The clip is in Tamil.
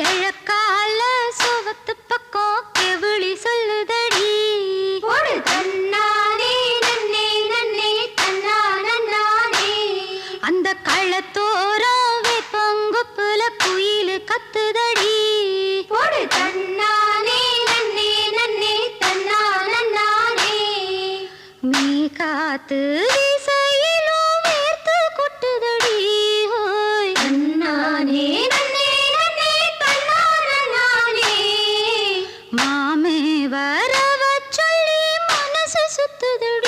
கிழக்கால சுகத்து பக்கம் கெவிழி சொல்லுதடி. ஒரு தன்னானே நன்னே நன்னே தன்னா நன்னானே. அந்த கள்ளத்தோரம் வேப்பங்குப்புல குயில் கத்துதடி. ஒரு தன்னானே நன்னே நன்னே தன்னா நன்னானே. நீ காத்து வீசையிலும் வேர்த்து கொட்டுதடி. ஹோய் தன்னானே துதல்